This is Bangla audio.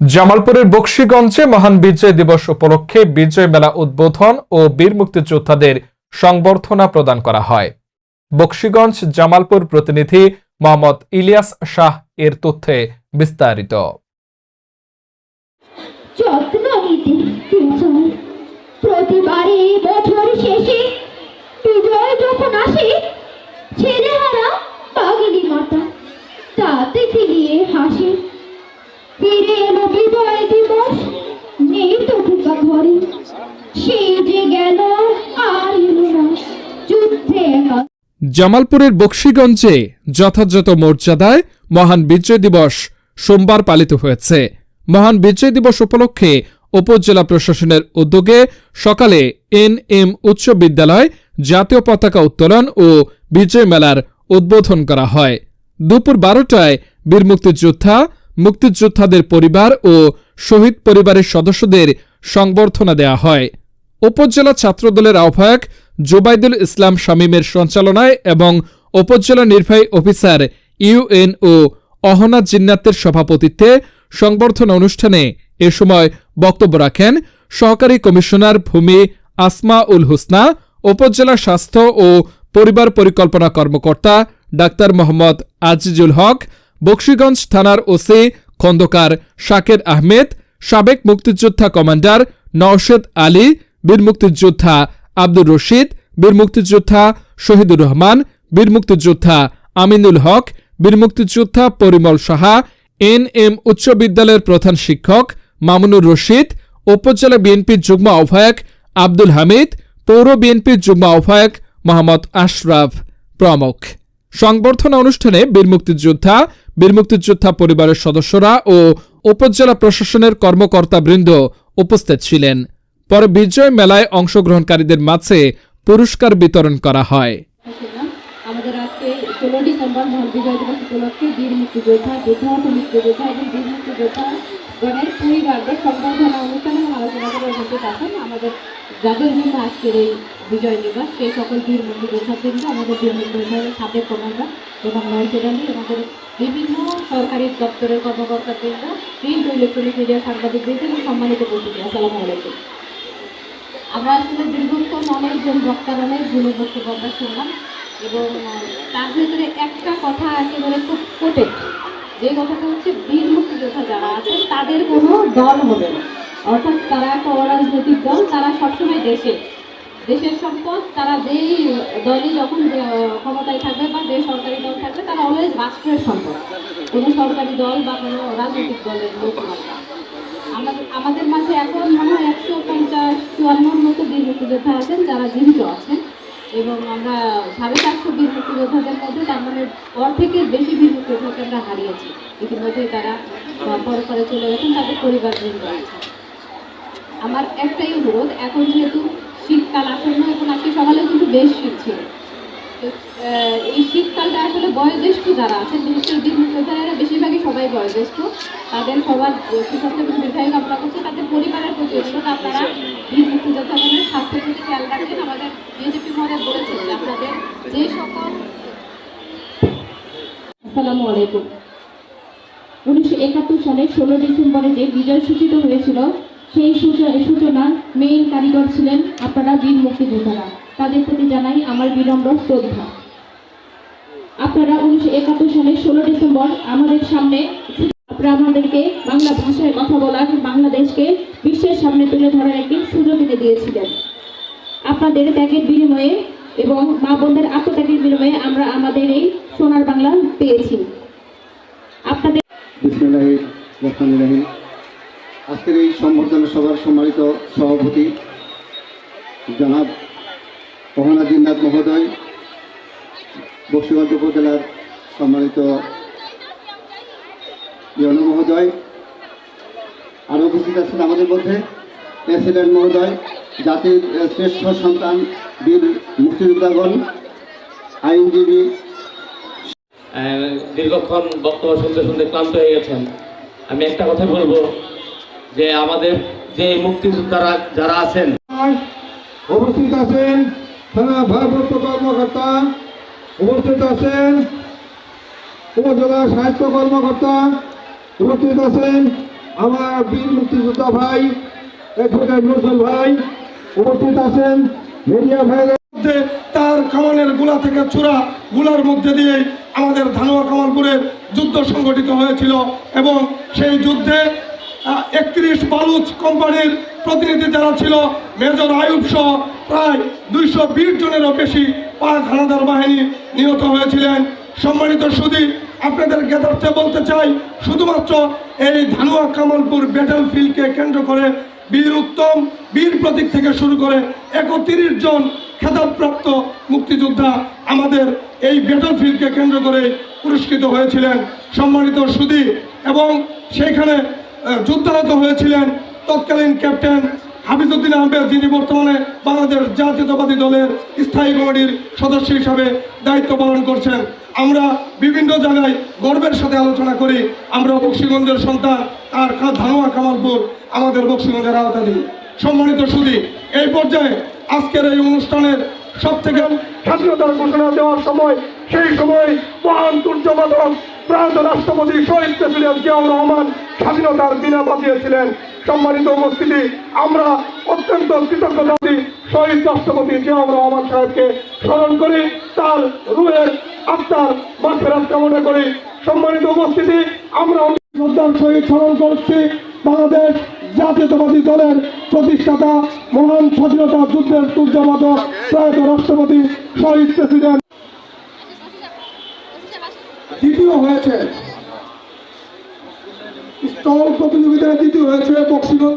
জামালপুরের বক্সিগঞ্জে মহান বিজয় দিবস উপলক্ষে বিজয় মেলা উদ্বোধন ও বীর মুক্তিযোদ্ধাদের সংবর্ধনা প্রদান করা হয়। বক্সিগঞ্জ জামালপুর প্রতিনিধি মোহাম্মদ ইলিয়াস শাহ এর তথ্যে বিস্তারিত। প্রতিবারে বছর শেষে বিজয় যখন আসে ছেলেহারা জামালপুরের বক্সিগঞ্জে যথাযথ মর্যাদায় মহান বিজয় দিবস সোমবার পালিত হয়েছে। মহান বিজয় দিবস উপলক্ষে উপজেলা প্রশাসনের উদ্যোগে সকালে এন এম উচ্চ বিদ্যালয় জাতীয় পতাকা উত্তোলন ও বিজয় মেলার উদ্বোধন করা হয়। দুপুর বারোটায় বীর মুক্তিযোদ্ধা, মুক্তিযোদ্ধাদের পরিবার ও শহীদ পরিবারের সদস্যদের সংবর্ধনা দেয়া হয়। উপজেলা ছাত্রদলের আহ্বায়ক জুবাইদুল ইসলাম শামীমের সঞ্চালনায় এবং উপজেলা নির্বাহী অফিসার ইউএনও অহনা জিন্নাতের সভাপতিত্বে সংবর্ধনা অনুষ্ঠানে এ সময় বক্তব্য রাখেন সহকারী কমিশনার ভূমি আসমা উল হুসনা, উপজেলা স্বাস্থ্য ও পরিবার পরিকল্পনা কর্মকর্তা ডাক্তার মোহাম্মদ আজিজুল হক, বক্সিগঞ্জ থানার ওসি খন্দকার শাকের আহমেদ, সাবেক মুক্তিযোদ্ধা কমান্ডার নওশেদ আলী, বীর মুক্তিযোদ্ধা আব্দুর রশিদ, বীর মুক্তিযোদ্ধা শহীদুর রহমান, বীর মুক্তিযোদ্ধা আমিনুল হক, বীর মুক্তিযোদ্ধা পরিমল সাহা এন এম উচ্চ বিদ্যালয়ের প্রধান শিক্ষক মামুনুর রশিদ, উপজেলা বিএনপির যুগ্ম আহ্বায়ক আব্দুল হামিদ, পৌর বিএনপির যুগ্ম আহ্বায়ক মোহাম্মদ আশরাফ প্রমুখ। সংবর্ধনা অনুষ্ঠানে বীর মুক্তিযোদ্ধা বীর মুক্তিযোদ্ধা পরিবারের সদস্যরা ও উপজেলা প্রশাসনের কর্মকর্তাবৃন্দ উপস্থিত ছিলেন। পরে বিজয় মেলায় অংশগ্রহণকারীদের মাঝে পুরস্কার বিতরণ করা হয়। বিভিন্ন সরকারি দপ্তরের মিডিয়া আমরা আসলে দীর্ঘক্ষণ অনেকজন বক্তার বক্তব্য আমরা শুনলাম এবং তার ভিতরে একটা কথা একেবারে খুব কোটেড যে কথাটা হচ্ছে বীর মুক্তিযোদ্ধা যারা আছে, তাদের কোনো দল হবে না। অর্থাৎ তারা একটা অরাজনৈতিক দল, তারা সবসময় দেশে। দেশের সম্পদ, তারা যেই দলই যখন ক্ষমতায় থাকবে বা যে সরকারি দল থাকবে, তারা অলওয়েজ রাষ্ট্রের সম্পদ। কোনো সরকারি দল বা কোনো রাজনৈতিক দলের লোক নয় আমাদের আমাদের মাঝে এখন মনে হয় একশো পঞ্চাশ চুয়ান্নর মতো বীর মুক্তিযোদ্ধা আছেন, যারা জীবিত আছেন। এবং আমরা সাড়ে চারশো বীর মুক্তিযোদ্ধাদের মধ্যে তার মানে অর্ধেকের বেশি বীর মুক্তিযোদ্ধাকে আমরা হারিয়েছি। ইতিমধ্যে তারা পরে পরে চলে গেছেন, তাদের পরিবার পরিবারবৃন্দ আছে আমার একটাই অনুরোধ, এখন যেহেতু শীতকাল আসন্ন, এখন আজকে সকালে কিন্তু বেশ শীত ছিল। এই শীতকালটা আসলে বয়োজ্যেষ্ঠ যারা আছেন, বিশেষ করে বেশিরভাগই সবাই বয়োজ্যেষ্ঠ। তাদের সবার সুস্বাস্থ্য দীর্ঘায়ু কামনা করছে, তাদের পরিবারের প্রতি অনুরোধ, আপনারা বীর মুক্তিযোদ্ধাদের স্বাস্থ্যের প্রতি খেয়াল রাখবেন আমাদের বিজেপি মহোদয় বলেছেন যে আপনাদের যে সকল আসসালামু আলাইকুম। উনিশশো একাত্তর সালে ষোলো ডিসেম্বরে যে বিজয় সূচিত হয়েছিল সেই সূচ- সূচনার মেইন কারিগর ছিলেন আপনারা বীর মুক্তিযোদ্ধারা। তাদের প্রতি জানাই আমার বিনম্র শ্রদ্ধা। আপনারা উনিশশো একাত্তর সালের ষোলো ডিসেম্বর আমাদের সামনে আপনারা আমাদেরকে বাংলা ভাষায় কথা বলার বাংলাদেশকে বিশ্বের সামনে তুলে ধরার একটি সুযোগ এনে দিয়েছিলেন। আপনাদের ত্যাগের বিনিময়ে এবং মা বোনদের আত্মত্যাগের বিনিময়ে আমরা আমাদের এই সোনার বাংলা পেয়েছি। আপনাদের আজকের এই সম্বর্ধনা সভার সম্মানিত সভাপতি জনাব মোহনা জিন্নাথ মহোদয়, বক্সিগঞ্জ উপজেলার সম্মানিত ইয়ন মহোদয়, আর উপস্থিত আছেন আমাদের মধ্যে প্রেসিডেন্ট মহোদয়, জাতির শ্রেষ্ঠ সন্তান বীর মুক্তিযোদ্ধাগণ, আইনজীবী। দীর্ঘক্ষণ বক্তব্য শুনতে শুনতে ক্লান্ত হয়ে গেছেন। আমি একটা কথা বলব। যে আমাদের যে মুক্তিযোদ্ধারা যারা আছেন। উপস্থিত আছেন থানা ভারপ্রাপ্ত কর্মকর্তা, উপস্থিত আছেন উপজেলা সাহিত্য কর্মকর্তা, উপস্থিত আছেন আমার বীর মুক্তিযোদ্ধা ভাই অ্যাডভোকেট ভাই, উপস্থিত আছেন মিডিয়া ভাইয়ের মধ্যে তার কামানেরগুলা থেকে চূড়া, গুলার মধ্যে দিয়ে আমাদের ধানোয়া কামালপুরের যুদ্ধ সংগঠিত হয়েছিল এবং সেই যুদ্ধে একত্রিশ বালুচ কোম্পানির প্রতিনিধি যারা ছিল, মেজর আয়ুব সহ প্রায় দুইশো বিশ জনেরও বেশি পাক হানাদার বাহিনী নিহত হয়েছিলেন। সম্মানিত সুদী আপনাদের জ্ঞাতার্থে বলতে চাই, শুধুমাত্র এই ধানুয়া কামালপুর ব্যাটেল ফিল্ডকে কেন্দ্র করে বীর উত্তম, বীর প্রতীক থেকে শুরু করে একত্রিশ জন খেতাবপ্রাপ্ত মুক্তিযোদ্ধা আমাদের এই ব্যাটেল ফিল্ডকে কেন্দ্র করে পুরস্কৃত হয়েছিলেন। সম্মানিত সুদী এবং সেইখানে যুদ্ধাহত হয়েছিলেন তৎকালীন ক্যাপ্টেন হাফিজউদ্দিন আহমেদ, যিনি বর্তমানে বাংলাদেশ জাতীয়তাবাদী দলের স্থায়ী কমিটির সদস্য হিসাবে দায়িত্ব পালন করছেন। আমরা বিভিন্ন জায়গায় গর্বের সাথে আলোচনা করি। আমরা বক্সিগঞ্জের সন্তান কা- ধানোয়া কামালপুর, আমাদের বক্সিগঞ্জের আওতাধীন। সম্মানিত সুদী এই পর্যায়ে আজকের এই অনুষ্ঠানের সব থেকে স্বাধীনতার ঘোষণা দেওয়ার সময়, সেই সময় মহান দুর্যোধন প্রান্ত রাষ্ট্রপতি শহীদ প্রেসিডেন্ট জিয়াউর রহমান স্বাধীনতার বিনা বাঁচিয়েছিলেন সম্মানিত উপস্থিতি, আমরা অত্যন্ত কৃতজ্ঞতা শহীদ রাষ্ট্রপতি জিয়াউর রহমান সাহেবকে স্মরণ করি, তার রুহের আত্মার মাফেরাত কামনা করি। সম্মানিত উপস্থিতি, আমরা শ্রদ্ধার সহিত স্মরণ করছি, বাংলাদেশ জাতীয়তাবাদী দলের প্রতিষ্ঠাতা মহান স্বাধীনতা যুদ্ধের তুর্যবাদক প্রয়াত রাষ্ট্রপতি শহীদ প্রেসিডেন্ট দ্বিতীয় হয়েছে। স্টল প্রতিযোগিতায় দ্বিতীয় হয়েছে বক্সিগঞ্জ।